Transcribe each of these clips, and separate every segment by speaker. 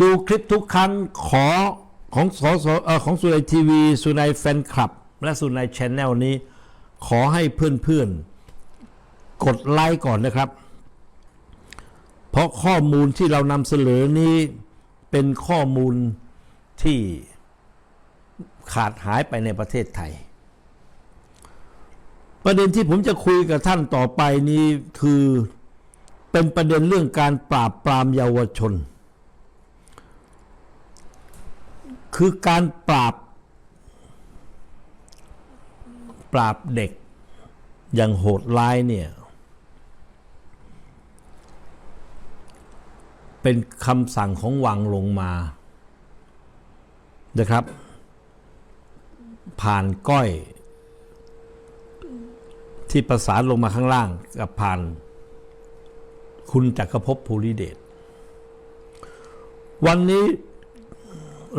Speaker 1: ดูคลิปทุกครั้งขอของสสเอ่อของสุนัยทีวีสุนัยแฟนคลับ และสุนัยชแนลนี้ ขอให้เพื่อนๆ กดไลค์ก่อนนะครับ เพราะข้อมูลที่เรานำเสนอนี้เป็นข้อมูลที่ขาดหายไปในประเทศไทย ประเด็นที่ผมจะคุยกับท่านต่อไปนี้คือเป็นประเด็นเรื่องการปราบปรามเยาวชน คือการปราบ ปราบเด็กอย่างโหดร้ายเนี่ย เป็นคำสั่งของวังลงมานะครับ ผ่านก้อย ที่ประสานลงมาข้างล่าง กับผ่านคุณจักรภพภูริเดชวันนี้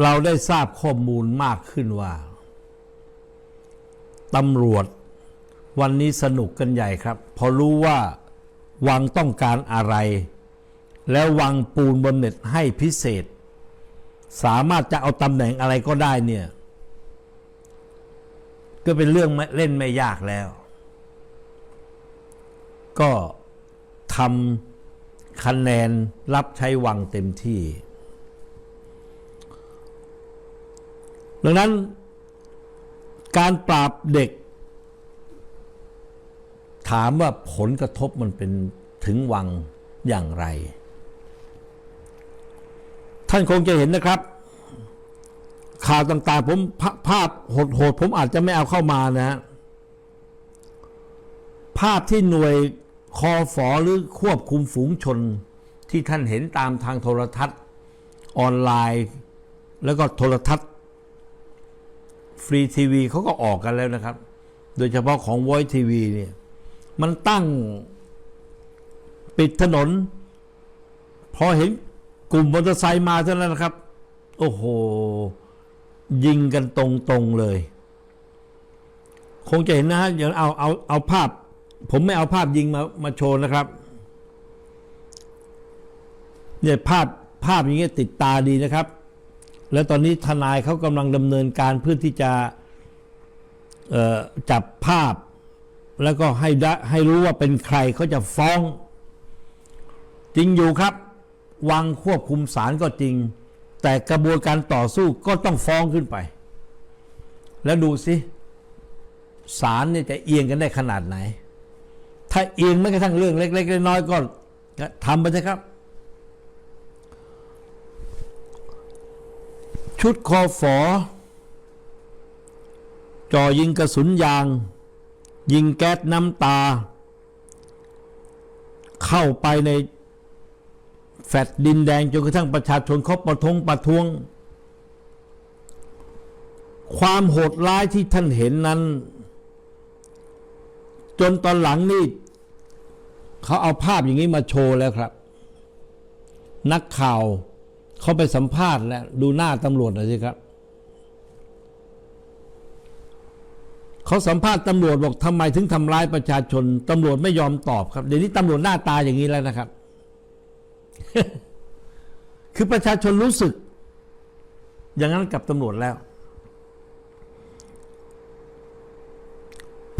Speaker 1: เราได้ทราบข้อมูลมากขึ้นว่าตำรวจวันนี้สนุกกันใหญ่ครับ พอรู้ว่าวังต้องการอะไร แล้ววังปูนบนเน็ตให้พิเศษ สามารถจะเอาตำแหน่งอะไรก็ได้เนี่ย ก็เป็นเรื่องเล่นไม่ยากแล้ว ก็ทำคะแนนรับใช้วังเต็มที่ ดังนั้นการปราบเด็ก ถามว่าผลกระทบมันเป็นถึงวังอย่างไร ท่านคงจะเห็นนะครับ ข่าวต่างๆ ผมภาพโหดๆผมอาจจะไม่เอาเข้ามานะฮะภาพที่หน่วยคอฝอหรือควบคุมฝูงชนที่ท่านเห็นตามทางโทรทัศน์ออนไลน์ แล้วก็โทรทัศน์ ฟรีทีวีเขาก็ออกกันแล้วนะครับ โดยเฉพาะของ Voice TV เนี่ยมันตั้งปิดถนน พอเห็นกลุ่มมอเตอร์ไซค์มาเท่านั้นนะครับ โอ้โห ยิงกันตรงๆเลย คงจะเห็นนะฮะเดี๋ยวเอาเอาเอาภาพ ผมไม่เอาภาพยิงมามาโชว์นะครับเนี่ยภาพภาพอย่างเงี้ยติดตาดีนะครับ แล้วตอนนี้ทนายเขากำลังดำเนินการเพื่อที่จะจับภาพ แล้วก็ให้ได้ให้รู้ว่าเป็นใครเขาจะฟ้อง จริงอยู่ครับวังควบคุมศาลก็จริง แต่กระบวนการต่อสู้ก็ต้องฟ้องขึ้นไป แล้วดูสิศาลเนี่ยจะเอียงกันได้ขนาดไหน ถ้าเอียงไม่กระทั่งเรื่องเล็กๆน้อยๆก็ทำไปเถอะครับ ชุดคอฝอจ่อยิงกระสุนยาง ยิงแก๊สน้ำตา เข้าไปในแฟดดินแดงจนกระทั่งประชาชนเขาประท้วงประท้วง ความโหดร้ายที่ท่านเห็นนั้น จนตอนหลังนี่เขาเอาภาพอย่างนี้มาโชว์แล้วครับ นักข่าว เขาไปสัมภาษณ์แล้วดูหน้าตำรวจหน่อยสิครับเขาสัมภาษณ์ตำรวจบอกทำไมถึงทำร้ายประชาชนตำรวจไม่ยอมตอบครับเดี๋ยวนี้ตำรวจหน้าตาอย่างนี้แล้วนะครับ คือประชาชนรู้สึก อย่างนั้นกับตำรวจแล้ว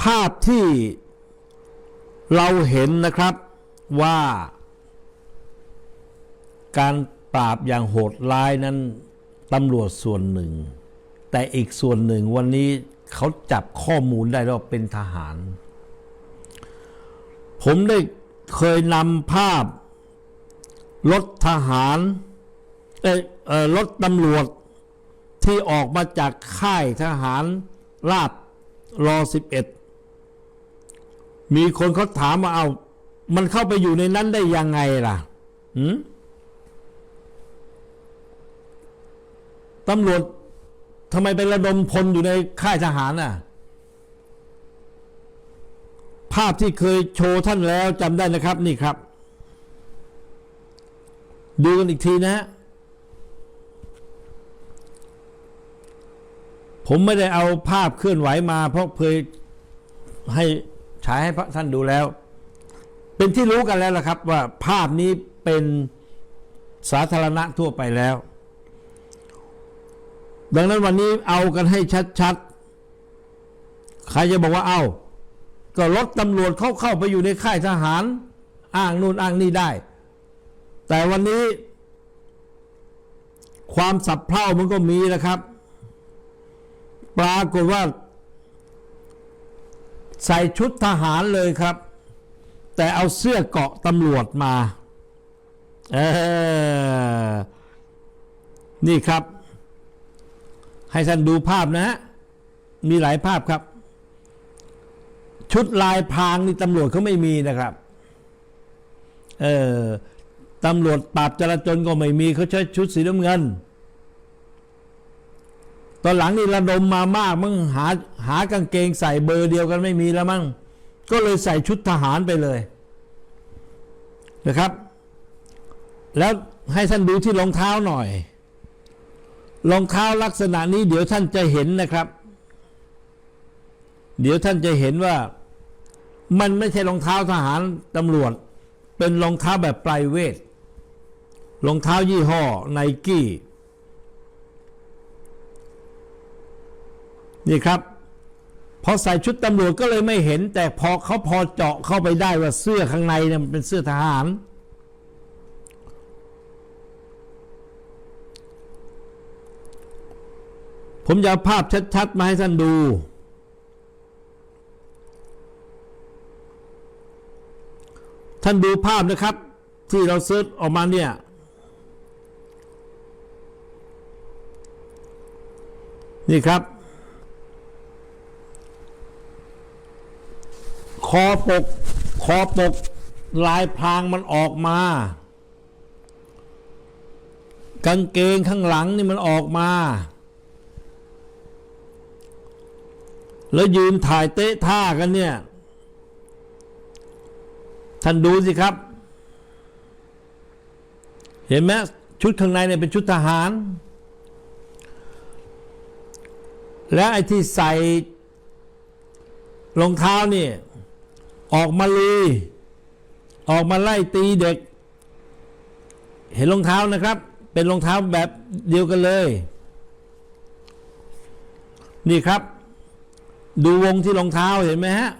Speaker 1: ภาพที่เราเห็นนะครับว่าการ ปราบอย่างโหดร้ายนั้นตำรวจส่วนหนึ่ง แต่อีกส่วนหนึ่งวันนี้เขาจับข้อมูลได้ว่าเป็นทหาร ผมได้เคยนำภาพรถทหารเอ่อเอรถตำรวจที่ออกมาจากค่ายทหารราบรอสิบเอ็ดมีคนเขาถามว่าเอา มันเข้าไปอยู่ในนั้นได้ยังไงล่ะ หืม ตำรวจทำไมไประดมพลอยู่ในค่ายทหารน่ะ ภาพที่เคยโชว์ท่านแล้วจำได้นะครับนี่ครับ ดูกันอีกทีนะ ผมไม่ได้เอาภาพเคลื่อนไหวมา เพราะเคยให้ฉายให้พระท่านดูแล้ว เป็นที่รู้กันแล้วล่ะครับว่าภาพนี้เป็นสาธารณะทั่วไปแล้ว ดังนั้นวันนี้เอากันให้ชัดๆ ใครจะบอกว่าเอาก็รถตำรวจเขาเข้าไปอยู่ในค่ายทหาร อ้างนู่นอ้างนี่ได้ แต่วันนี้ ความสับเพร่ามันก็มีนะครับ ปรากฏว่า ใส่ชุดทหารเลยครับ แต่เอาเสื้อเกาะตำรวจมา เออนี่ครับ ให้ท่านดูภาพนะฮะมีหลายภาพครับ ชุดลายพรางนี่ตำรวจเขาไม่มีนะครับเออตำรวจปราบจราจรก็ไม่มีเขาใช้ชุดสีน้ำเงิน ตอนหลังนี่ระดมมามากมึงหาหากางเกงใส่เบอร์เดียวกันไม่มีแล้วมั้งก็เลยใส่ชุดทหารไปเลยนะครับ แล้วให้ท่านดูที่รองเท้าหน่อย รองเท้าลักษณะนี้เดี๋ยวท่านจะเห็นนะครับ เดี๋ยวท่านจะเห็นว่ามันไม่ใช่รองเท้าทหารตำรวจ เป็นรองเท้าแบบไพรเวทรองเท้ายี่ห้อไนกี้นี่ครับพอใส่ชุดตำรวจก็เลยไม่เห็น แต่พอเขาพอเจาะเข้าไปได้ว่าเสื้อข้างในเนี่ยมันเป็นเสื้อทหาร ผมจะเอาภาพชัดๆ มาให้ท่านดู ท่านดูภาพนะครับ ที่เราเซิร์ชออกมาเนี่ย นี่ครับ คอปก คอปก ลายพรางมันออกมากางเกงข้างหลังนี่มันออกมา แล้วยืนถ่ายเตะท่ากันเนี่ย ท่านดูสิครับ เห็นไหมชุดข้างในเนี่ยเป็นชุดทหาร และไอ้ที่ใส่รองเท้านี่ ออกมาลุยออกมาไล่ตีเด็ก เห็นรองเท้านะครับ เป็นรองเท้าแบบเดียวกันเลย นี่ครับ ดูวงที่รองเท้าเห็นไหมฮะ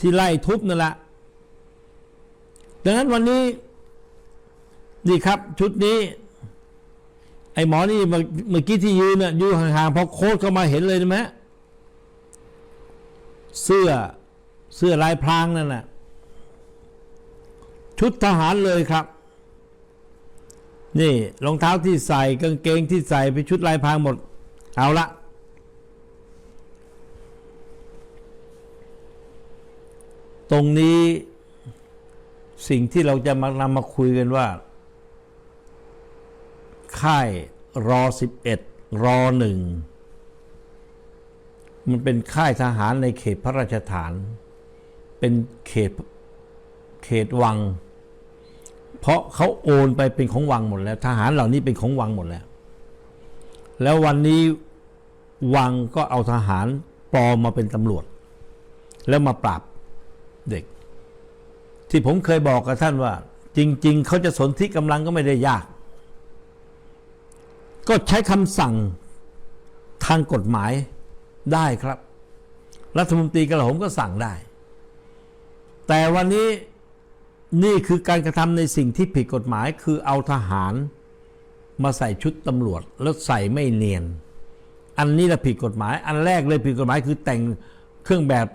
Speaker 1: ที่ไล่ทุบนั่นแหละดังนั้นวันนี้นี่ครับชุดนี้ ไอ้หมอนี่เมื่อกี้ที่ยืนเนี่ยยืนห่างๆพอโค้ดเข้ามาเห็นเลยใช่ไหมเสื้อเสื้อลายพรางนั่นน่ะชุดทหารเลยครับ นี่รองเท้าที่ใส่กางเกงที่ใส่เป็นชุดลายพรางหมด เอาละ ตรงนี้สิ่งที่เราจะมานำมาคุยกันว่า ค่ายรอสิบเอ็ดรอหนึ่งมันเป็นค่ายทหารในเขตพระราชฐาน เป็นเขตเขตวัง เพราะเขาโอนไปเป็นของวังหมดแล้ว ทหารเหล่านี้เป็นของวังหมดแล้ว แล้ววันนี้วังก็เอาทหารปลอมมาเป็นตำรวจ แล้วมาปราบ ที่ผมเคยบอกกับท่านว่า จริง ๆ เขาจะสนที่กำลังก็ไม่ได้ยาก ก็ใช้คำสั่งทางกฎหมายได้ครับ รัฐมนตรีกระผมก็สั่งได้ แต่วันนี้นี่คือการกระทำในสิ่งที่ผิดกฎหมายคือเอาทหารมาใส่ชุดตำรวจ แล้วใส่ไม่เนียน อันนี้ละผิดกฎหมาย อันแรกเลยผิดกฎหมายคือแต่งเครื่องแบบ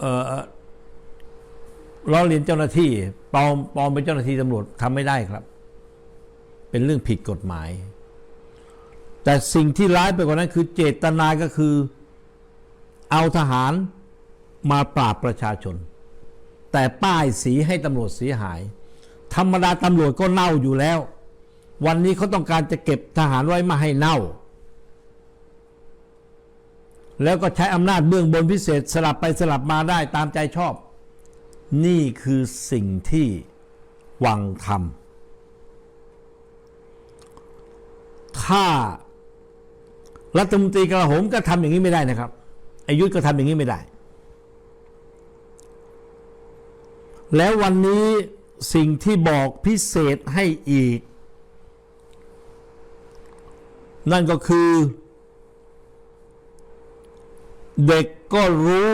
Speaker 1: เอ่อ ล้อเลียนเจ้าหน้าที่ปลอมปลอมเป็นเจ้าหน้าที่ตำรวจทำไม่ได้ครับ เป็นเรื่องผิดกฎหมาย แต่สิ่งที่ร้ายไปกว่านั้นคือเจตนาก็คือ เอาทหารมาปราบประชาชน แต่ป้ายสีให้ตำรวจเสียหาย ธรรมดาตำรวจก็เน่าอยู่แล้ว วันนี้เขาต้องการจะเก็บทหารไว้ไมาให้เน่า แล้วก็ใช้อำนาจเบื้องบนพิเศษสลับไปสลับมาได้ตามใจชอบ นี่คือสิ่งที่วังทำถ้ารัฐมนตรีกระหมก็ทำอย่างนี้ไม่ได้นะครับอายุทธก็ทำอย่างนี้ไม่ได้ แล้ววันนี้สิ่งที่บอกพิเศษให้อีก นั่นก็คือ เด็กก็รู้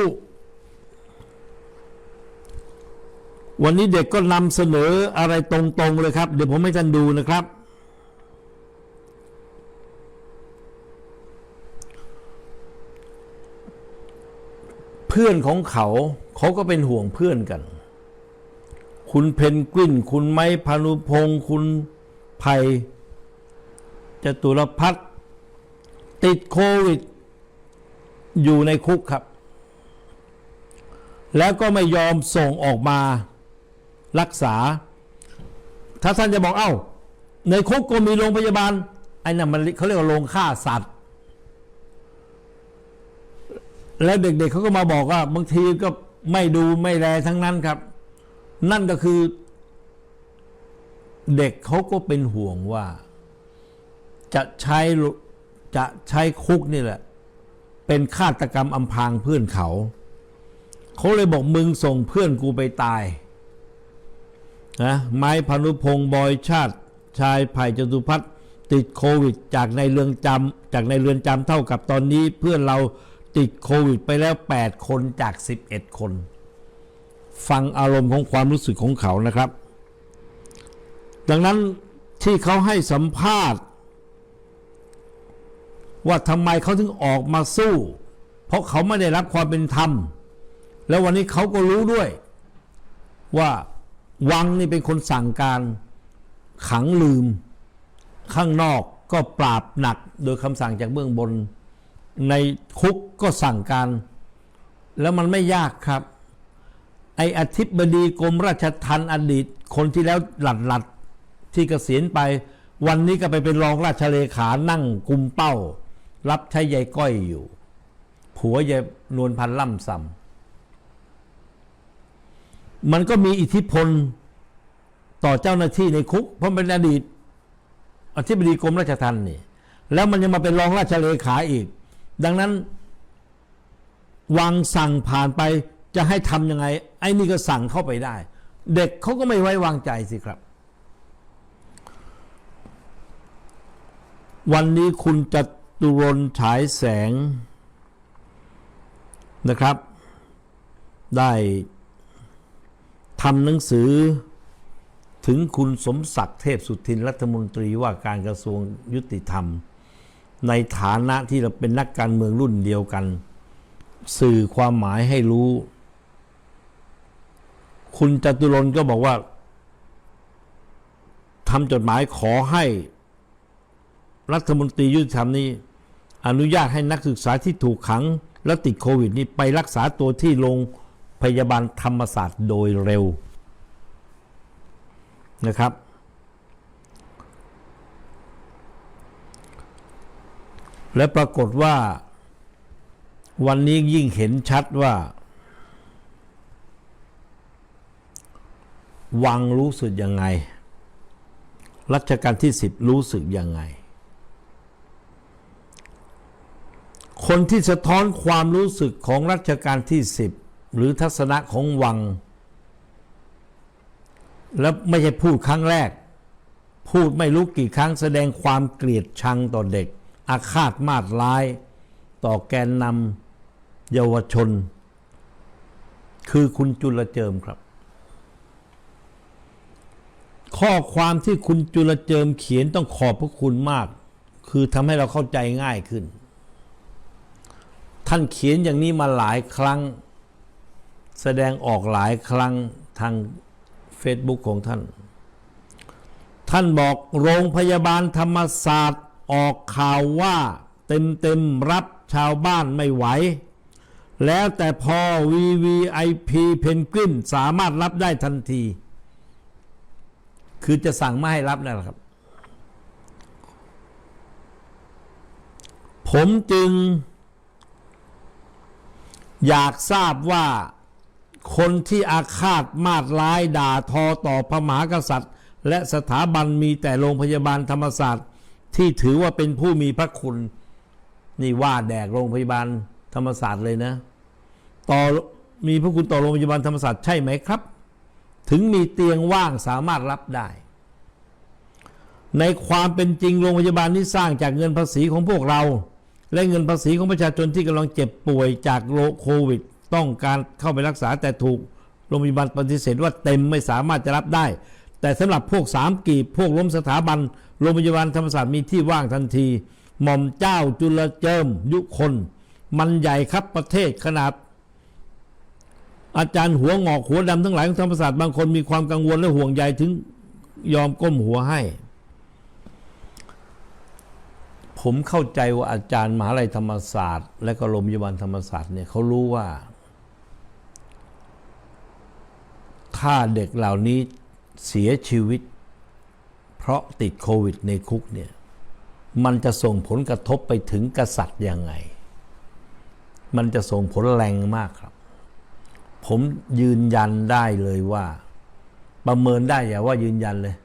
Speaker 1: วันนี้เด็กก็นำเสนออะไรตรงๆเลยครับ เดี๋ยวผมให้ท่านดูนะครับ เพื่อนของเขาเขาก็เป็นห่วงเพื่อนกัน คุณเพนกวิน คุณไม้พานุพงศ์คุณภัยจตุรพัฒน์ติดโควิด อยู่ในคุกครับ แล้วก็ไม่ยอมส่งออกมา รักษา ถ้าท่านจะบอกเอ้า ในคุกก็มีโรงพยาบาลไอ้นั่นมันเขาเรียกว่าโรงฆ่าสัตว์ แล้วเด็กๆเขาก็มาบอกว่าบางทีก็ไม่ดูไม่แลทั้งนั้นครับ นั่นก็คือ เด็กเขาก็เป็นห่วงว่า จะใช้จะใช้คุกนี่แหละ เป็นฆาตกรรมอำพรางเพื่อนเขา เขาเลยบอกมึงส่งเพื่อนกูไปตาย นะไม้พานุพงศ์บอยชาติชายไผ่จตุพัฒน์ติดโควิด จากในเรือนจำจากในเรือนจำเท่ากับตอนนี้เพื่อนเราติดโควิดไปแล้ว 8 คนจาก 11 คน ฟังอารมณ์ของความรู้สึกของเขานะครับ ดังนั้นที่เขาให้สัมภาษณ์ ว่าทำไมเขาถึงออกมาสู้ เพราะเขาไม่ได้รับความเป็นธรรม แล้ววันนี้เขาก็รู้ด้วยว่า วังนี่เป็นคนสั่งการขังลืม ข้างนอกก็ปราบหนักโดยคำสั่งจากเบื้องบน ในคุกก็สั่งการ แล้วมันไม่ยากครับ ไออธิบดีกรมราชทัณฑ์อดีต คนที่แล้วหลัดหลัดที่เกษียณไป วันนี้ก็ไปเป็นรองราชเลขานั่งกุมเป้า รับใช้ยายก้อยอยู่ ผัวยายนวลพันล่ำซำ มันก็มีอิทธิพลต่อเจ้าหน้าที่ในคุก เพราะเป็นอดีตอธิบดีกรมราชทัณฑ์นี่ แล้วมันยังมาเป็นรองราชเลขาอีก ดังนั้นวางสั่งผ่านไปจะให้ทำยังไง ไอ้นี่ก็สั่งเข้าไปได้ เด็กเขาก็ไม่ไว้วางใจสิครับ วันนี้คุณจตุรนฉายแสงนะครับ ได้ ทำหนังสือถึงคุณสมศักดิ์เทพสุทินรัฐมนตรีว่าการกระทรวงยุติธรรม ในฐานะที่เราเป็นนักการเมืองรุ่นเดียวกัน สื่อความหมายให้รู้ คุณจตุรนก็บอกว่าทำจดหมายขอให้ รัฐมนตรียุติธรรมนี้ อนุญาตให้นักศึกษาที่ถูกขังและติดโควิดนี้ไปรักษาตัวที่โรงพ พยาบาลธรรมศาสตร์โดยเร็วนะครับ และปรากฏว่าวันนี้ยิ่งเห็นชัดว่า วังรู้สึกยังไง รัชกาลที่สิบรู้สึกยังไง คนที่สะท้อนความรู้สึกของรัชกาลที่สิบ หรือทัศนะของวัง แล้วไม่ใช่พูดครั้งแรก พูดไม่รู้กี่ครั้งแสดงความเกลียดชังต่อเด็ก อาฆาตมาดร้าย ต่อแกนนำเยาวชน คือคุณจุลเจิมครับ ข้อความที่คุณจุลเจิมเขียนต้องขอบพระคุณมาก คือทำให้เราเข้าใจง่ายขึ้น ท่านเขียนอย่างนี้มาหลายครั้ง แสดงออกหลายครั้งทาง Facebook ของท่าน ท่านบอกโรงพยาบาลธรรมศาสตร์ออกข่าวว่าเต็มเต็มๆรับชาวบ้านไม่ไหว แล้วแต่พอ VVIP เพนกวินสามารถรับได้ทันที คือจะสั่งไม่ให้รับนั่นแหละครับ ผมจึงอยากทราบว่า คนที่อาฆาตมาดร้ายด่าทอต่อพระมหากษัตริย์ และสถาบันมีแต่โรงพยาบาลธรรมศาสตร์ ที่ถือว่าเป็นผู้มีพระคุณ นี่ว่าแดกโรงพยาบาลธรรมศาสตร์เลยนะ ต่อมีพระคุณต่อโรงพยาบาลธรรมศาสตร์ใช่ไหมครับ ถึงมีเตียงว่างสามารถรับได้ ในความเป็นจริงโรงพยาบาลนี้สร้างจากเงินภาษีของพวกเรา และเงินภาษีของประชาชนที่กำลังเจ็บป่วยจากโรคโควิด ต้องการเข้าไปรักษาแต่ถูกโรงพยาบาลปฏิเสธว่าเต็มไม่สามารถจะรับได้ แต่สำหรับพวกสามกีบพวกล้มสถาบันโรงพยาบาลธรรมศาสตร์มีที่ว่างทันที หม่อมเจ้าจุลเจิมยุคน มันใหญ่ครับประเทศขนาด อาจารย์หัวงอกหัวดำทั้งหลายของธรรมศาสตร์บางคนมีความกังวลและห่วงใยถึงยอมก้มหัวให้ ผมเข้าใจว่าอาจารย์มหาลัยธรรมศาสตร์ และก็โรงพยาบาลธรรมศาสตร์เนี่ยเขารู้ว่า ถ้าเด็กเหล่านี้เสียชีวิต เพราะติดโควิดในคุกเนี่ยมันจะส่งผลกระทบไปถึงกษัตริย์ยังไง มันจะส่งผลแรงมากครับ ผมยืนยันได้เลยว่า ประเมินได้อย่าว่ายืนยันเลย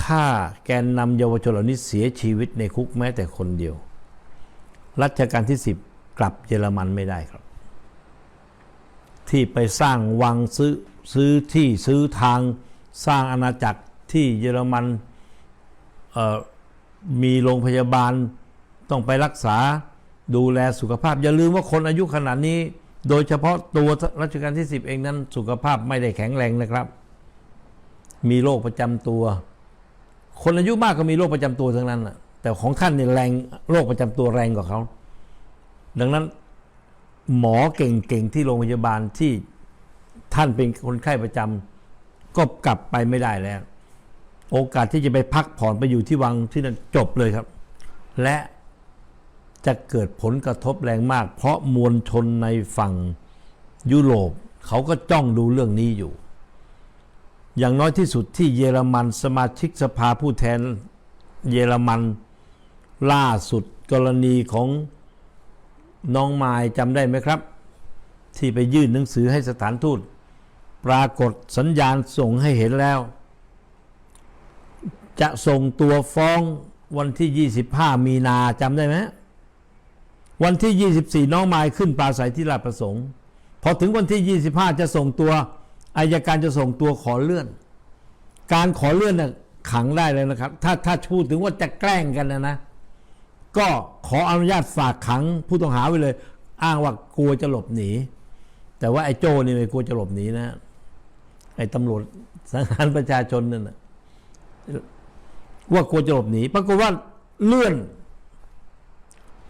Speaker 1: ถ้าแกนนำเยาวชนเหล่านี้เสียชีวิตในคุกแม้แต่คนเดียว รัชกาลที่สิบกลับเยอรมันไม่ได้ครับ ที่ไปสร้างวังซื้อซื้อที่ซื้อทางสร้างอาณาจักรที่เยอรมันมีโรงพยาบาลต้องไปรักษาดูแลสุขภาพ อย่าลืมว่าคนอายุขนาดนี้ โดยเฉพาะตัวรัชกาลที่ 10 เองนั้นสุขภาพไม่ได้แข็งแรงนะครับ มีโรคประจำตัว คนอายุมากก็มีโรคประจำตัวทั้งนั้นน่ะแต่ของท่านเนี่ยแรงโรคประจำตัวแรงกว่าเขาดังนั้น หมอเก่งๆที่โรงพยาบาลที่ท่านเป็นคนไข้ประจำก็กลับไปไม่ได้แล้ว โอกาสที่จะไปพักผ่อนไปอยู่ที่วังที่นั่นจบเลยครับ และจะเกิดผลกระทบแรงมาก เพราะมวลชนในฝั่งยุโรปเขาก็จ้องดูเรื่องนี้อยู่ อย่างน้อยที่สุดที่เยอรมันสมาชิกสภาผู้แทนเยอรมันล่าสุดกรณีของ น้องมายจำได้ไหมครับ ที่ไปยื่นหนังสือให้สถานทูตปรากฏสัญญาณส่งให้เห็นแล้ว จะส่งตัวฟ้องวันที่ 25 มีนาจำได้ไหมวันที่ 24 น้องมายขึ้นปราศัยที่ราชประสงค์ พอถึงวันที่ 25 จะส่งตัวอายการจะส่งตัวขอเลื่อน การขอเลื่อนน่ะขังได้เลยนะครับ ถ้าถ้าพูดถึงว่าจะแกล้งกันนะนะ ก็ขออนุญาตฝากขังผู้ต้องหาไว้เลย อ้างว่ากลัวจะหลบหนี แต่ว่าไอ้โจนี่ไม่กลัวจะหลบหนีนะ ไอ้ตำรวจสังหารประชาชนนั่นนะว่ากลัวจะหลบหนีปรากฏว่าเลื่อน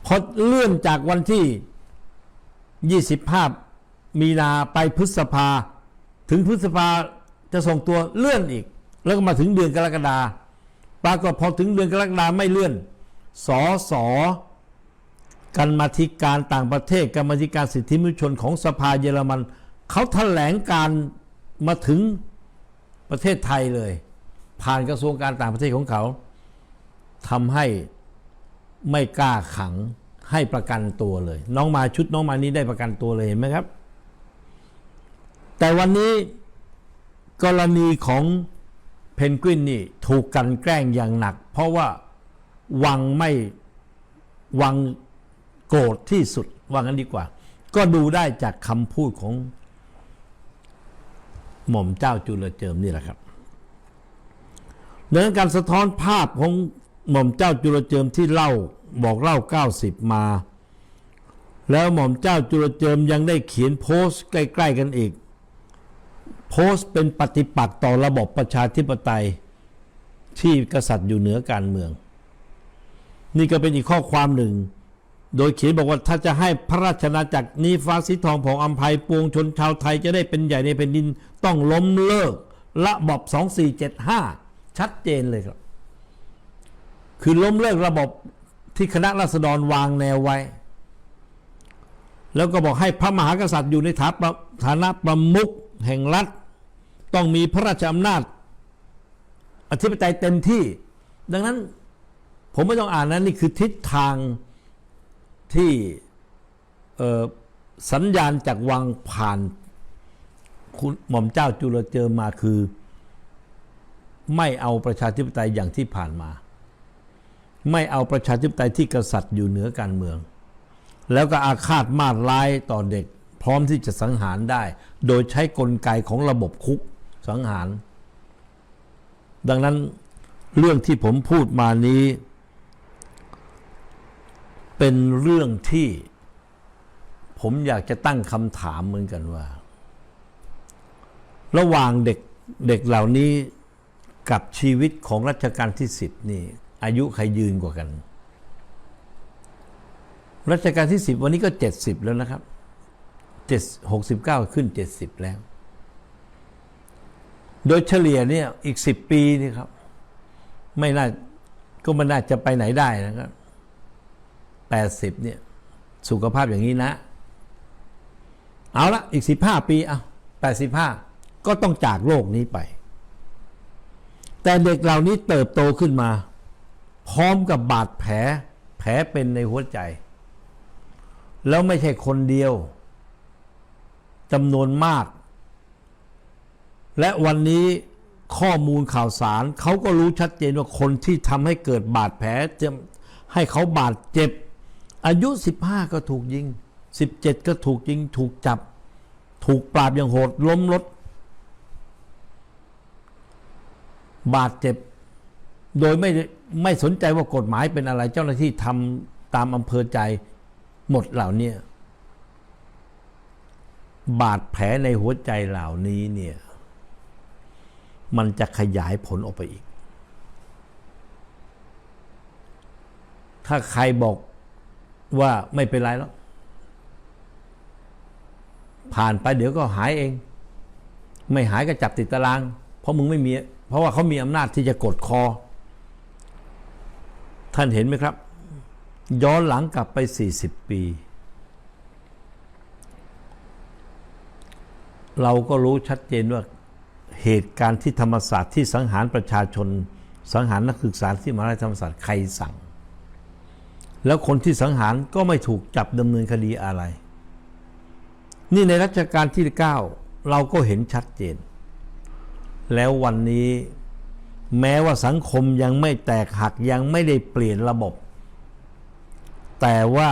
Speaker 1: พอเลื่อนจากวันที่ 25 มีนาไปพฤษภา ถึงพฤษภาจะส่งตัวเลื่อนอีก แล้วก็มาถึงเดือนกรกฎาปรากฏพอถึงเดือนกรกฎาไม่เลื่อน สอสอกันมาธิการต่างประเทศกรรมาธิการสิทธิมนุษยชนของสภาเยอรมันเขาแถลงการมาถึงประเทศไทยเลย ผ่านกระทรวงการต่างประเทศของเขาทำให้ไม่กล้าขังให้ประกันตัวเลย น้องมาชุดน้องมานี้ได้ประกันตัวเลยเห็นไหมครับ แต่วันนี้กรณีของเพนกวินนี่ถูกกันแกล้งอย่างหนัก เพราะว่า วังไม่วังโกรธที่สุดว่างั้นดีกว่า ก็ดูได้จากคำพูดของหม่อมเจ้าจุลเจิมนี่แหละครับดังนั้นการสะท้อนภาพของหม่อมเจ้าจุลเจิมที่เล่าบอกเล่า 90 มา แล้วหม่อมเจ้าจุลเจิมยังได้เขียนโพสต์ใกล้ ๆ กันอีก โพสต์เป็นปฏิปักษ์ต่อระบบประชาธิปไตยที่กษัตริย์อยู่เหนือการเมือง นี่ก็เป็นอีกข้อความหนึ่ง โดยเขียนบอกว่าถ้าจะให้พระราชนาจักรนี้ฟ้าสีทองของอัมภัยปวงชนชาวไทยจะได้เป็นใหญ่ในแผ่นดินต้องล้มเลิกระบบ2475 ชัดเจนเลยครับ คือล้มเลิกระบบที่คณะราษฎรวางแนวไว้ แล้วก็บอกให้พระมหากษัตริย์อยู่ในฐานะฐานะประมุขแห่งรัฐ ต้องมีพระราชอำนาจ อธิปไตยเต็มที่ ดังนั้น ผมไม่ต้องอ่านนะนี่คือทิศทางที่สัญญาณจากวังผ่านคุณหม่อมเจ้าจุลเจิมมาคือ ไม่เอาประชาธิปไตยอย่างที่ผ่านมา ไม่เอาประชาธิปไตยที่กษัตริย์อยู่เหนือการเมือง แล้วก็อาฆาตมาดร้ายต่อเด็ก พร้อมที่จะสังหารได้ โดยใช้กลไกของระบบคุกสังหาร ดังนั้นเรื่องที่ผมพูดมานี้ เป็นเรื่องที่ผมอยากจะตั้งคำถามเหมือนกันว่า ระหว่างเด็กเด็กเหล่านี้กับชีวิตของรัชกาลที่สิบนี่อายุใครยืนกว่ากัน รัชกาลที่สิบวันนี้ก็เจ็ดสิบแล้วนะครับเจ็ดหกสิบเก้าขึ้นเจ็ดสิบแล้ว โดยเฉลี่ยเนี่ยอีกสิบปีนี่ครับ ไม่น่าก็ไม่น่าจะไปไหนได้นะครับ แปดสิบเนี่ยสุขภาพอย่างนี้นะ เอาละอีกสิบห้าปีเอาแปดสิบห้าก็ต้องจากโลกนี้ไป แต่เด็กเหล่านี้เติบโตขึ้นมา พร้อมกับบาดแผลแผลเป็นในหัวใจ แล้วไม่ใช่คนเดียวจำนวนมาก และวันนี้ข้อมูลข่าวสารเขาก็รู้ชัดเจนว่าคนที่ทำให้เกิดบาดแผลจะให้เขาบาดเจ็บ อายุ 15 ก็ถูกยิง 17 ก็ถูกยิง ถูกจับ ถูกปราบอย่างโหดล้มรถ บาดเจ็บ โดยไม่ไม่สนใจว่ากฎหมายเป็นอะไรเจ้าหน้าที่ทำตามอำเภอใจหมดเหล่านี้บาดแผลในหัวใจเหล่านี้เนี่ยมันจะขยายผลออกไปอีก ถ้าใครบอก ว่าไม่เป็นไรแล้วผ่านไปเดี๋ยวก็หายเอง ไม่หายก็จับติดตาราง เพราะมึงไม่มี เพราะว่าเขามีอำนาจที่จะกดคอ ท่านเห็นไหมครับ ย้อนหลังกลับไป 40 ปี เราก็รู้ชัดเจนว่าเหตุการณ์ที่ธรรมศาสตร์ที่สังหารประชาชน สังหารนักศึกษาที่มหาวิทยาลัยธรรมศาสตร์ใครสั่ง แล้วคนที่สังหารก็ไม่ถูกจับดำเนินคดีอะไร นี่ในรัชกาลที่ 9 เราก็เห็นชัดเจน แล้ววันนี้แม้ว่าสังคมยังไม่แตกหักยังไม่ได้เปลี่ยนระบบ แต่ว่า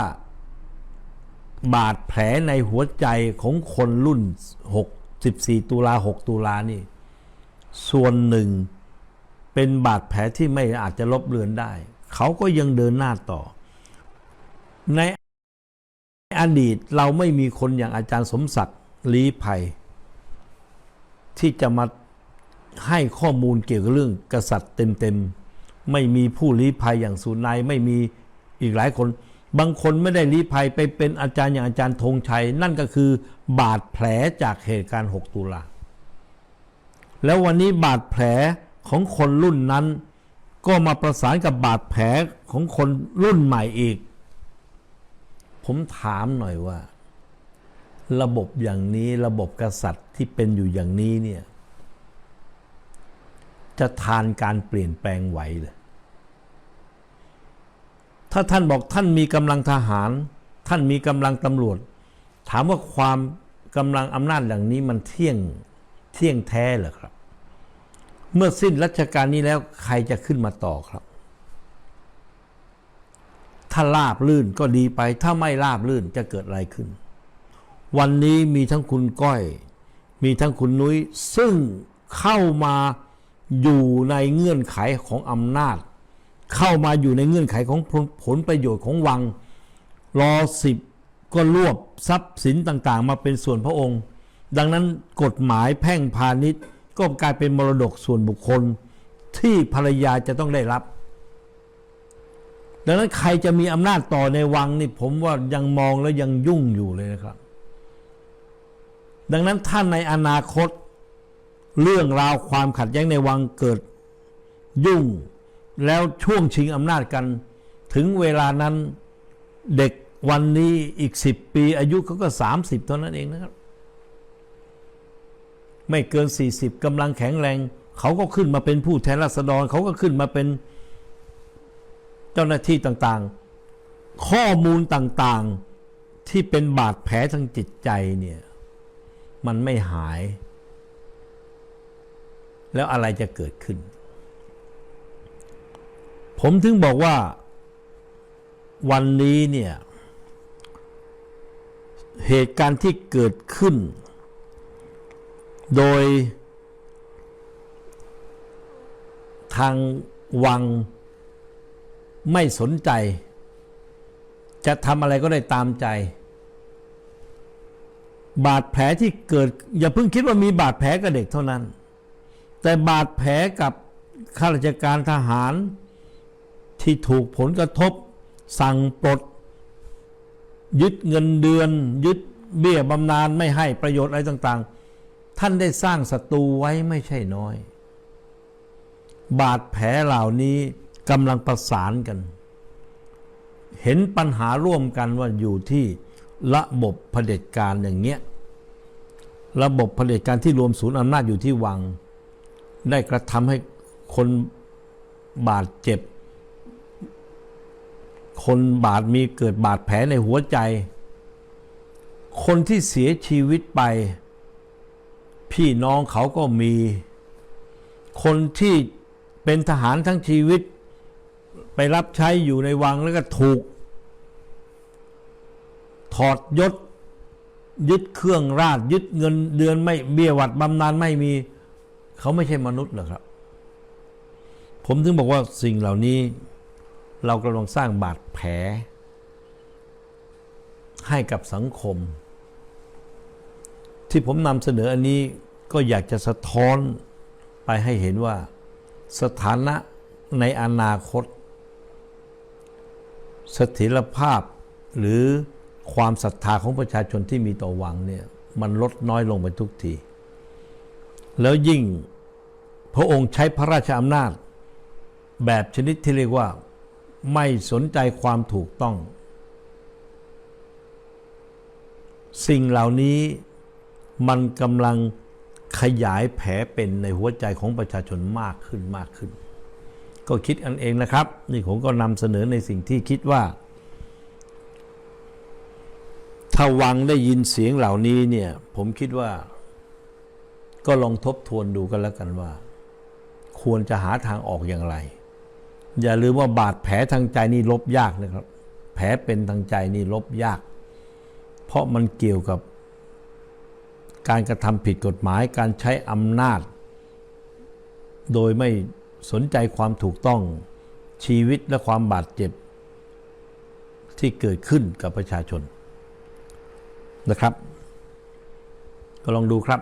Speaker 1: บาดแผลในหัวใจของคนรุ่น 6 14 ตุลา 6 ตุลานี่ ส่วนหนึ่งเป็นบาดแผลที่ไม่อาจจะลบเลือนได้ เขาก็ยังเดินหน้าต่อ ในอดีตเราไม่มีคนอย่างอาจารย์สมศักดิ์ลีภัย ที่จะมาให้ข้อมูลเกี่ยวกับเรื่องกษัตริย์เต็มๆ ไม่มีผู้ลี้ภัยอย่างสุนัยไม่มีอีกหลายคน บางคนไม่ได้ลี้ภัยไปเป็นอาจารย์อย่างอาจารย์ธงชัย นั่นก็คือบาดแผลจากเหตุการณ์ 6 ตุลา แล้ววันนี้บาดแผลของคนรุ่นนั้น ก็มาประสานกับบาดแผลของคนรุ่นใหม่อีก ผมถามหน่อยว่า ระบบอย่างนี้ระบบกษัตริย์ที่เป็นอยู่อย่างนี้เนี่ยจะทานการเปลี่ยนแปลงไหวเลยถ้าท่านบอกท่านมีกำลังทหาร ท่านมีกำลังตำรวจ ถามว่าความกำลังอำนาจอย่างนี้มันเที่ยงเที่ยงแท้เหรอครับ เมื่อสิ้นรัชกาลนี้แล้วใครจะขึ้นมาต่อครับ ถ้าลาบลื่นก็ดีไป ถ้าไม่ลาบลื่นจะเกิดอะไรขึ้น วันนี้มีทั้งคุณก้อย มีทั้งคุณนุ้ย ซึ่งเข้ามาอยู่ในเงื่อนไขของอำนาจ เข้ามาอยู่ในเงื่อนไขของผลผลประโยชน์ของวัง รอสิบก็รวบทรัพย์สินต่างๆ มาเป็นส่วนพระองค์ ดังนั้นกฎหมายแพ่งพาณิชย์ ก็กลายเป็นมรดกส่วนบุคคลที่ภรรยาจะต้องได้รับ ดังนั้นใครจะมีอำนาจต่อในวังนี่ผมว่ายังมองแล้วยังยุ่งอยู่เลยนะครับ ดังนั้นท่านในอนาคต เรื่องราวความขัดแย้งในวังเกิดยุ่ง แล้วช่วงชิงอำนาจกัน ถึงเวลานั้นเด็กวันนี้อีกสิบปี อายุเขาก็สามสิบเท่านั้นเองนะครับ ไม่เกินสี่สิบกำลังแข็งแรง เขาก็ขึ้นมาเป็นผู้แทนราษฎรเขาก็ขึ้นมาเป็น เจ้าหน้าที่ต่างๆ ข้อมูลต่างๆที่เป็นบาดแผลทางจิตใจเนี่ย มันไม่หาย แล้วอะไรจะเกิดขึ้น ผมถึงบอกว่าวันนี้เนี่ย เหตุการณ์ที่เกิดขึ้น โดยทางวัง ไม่สนใจ จะทำอะไรก็ได้ตามใจ บาดแผลที่เกิด อย่าเพิ่งคิดว่ามีบาดแผลกับเด็กเท่านั้น แต่บาดแผลกับข้าราชการทหารที่ถูกผลกระทบ สั่งปลด ยึดเงินเดือน ยึดเบี้ยบำนาญไม่ให้ประโยชน์อะไรต่างๆ ท่านได้สร้างศัตรูไว้ไม่ใช่น้อย บาดแผลเหล่านี้ กำลังประสานกัน เห็นปัญหาร่วมกันว่าอยู่ที่ระบบเผด็จการอย่างเงี้ยระบบเผด็จการที่รวมศูนย์อำนาจอยู่ที่วัง ได้กระทำให้คนบาดเจ็บ คนบาดมีเกิดบาดแผลในหัวใจ คนที่เสียชีวิตไป พี่น้องเขาก็มี คนที่เป็นทหารทั้งชีวิต ไปรับใช้อยู่ในวังแล้วก็ถูก ถอดยศ ยึดเครื่องราช ยึดเงินเดือนไม่เบี้ยหวัดบำนาญไม่มี เขาไม่ใช่มนุษย์หรอครับ ผมถึงบอกว่าสิ่งเหล่านี้ เรากำลังสร้างบาดแผล ให้กับสังคม ที่ผมนำเสนออันนี้ก็อยากจะสะท้อนไปให้เห็นว่าสถานะในอนาคต เสถียรภาพหรือความศรัทธาของประชาชนที่มีต่อวังเนี่ยมันลดน้อยลงไปทุกที แล้วยิ่งพระองค์ใช้พระราชอำนาจ แบบชนิดที่เรียกว่าไม่สนใจความถูกต้อง สิ่งเหล่านี้มันกำลังขยายแผลเป็นในหัวใจของประชาชนมากขึ้นมากขึ้น ก็คิดอันเองนะครับ นี่ผมก็นำเสนอในสิ่งที่คิดว่า ถ้าวังได้ยินเสียงเหล่านี้เนี่ย ผมคิดว่า ก็ลองทบทวนดูกันแล้วกันว่า ควรจะหาทางออกอย่างไร อย่าลืมว่าบาดแผลทางใจนี่ลบยากนะครับ แผลเป็นทางใจนี่ลบยาก เพราะมันเกี่ยวกับการกระทำผิดกฎหมายการใช้อำนาจ โดยไม่ สนใจความถูกต้องชีวิตและความบาดเจ็บ ที่เกิดขึ้นกับประชาชนนะครับ ก็ลองดูครับ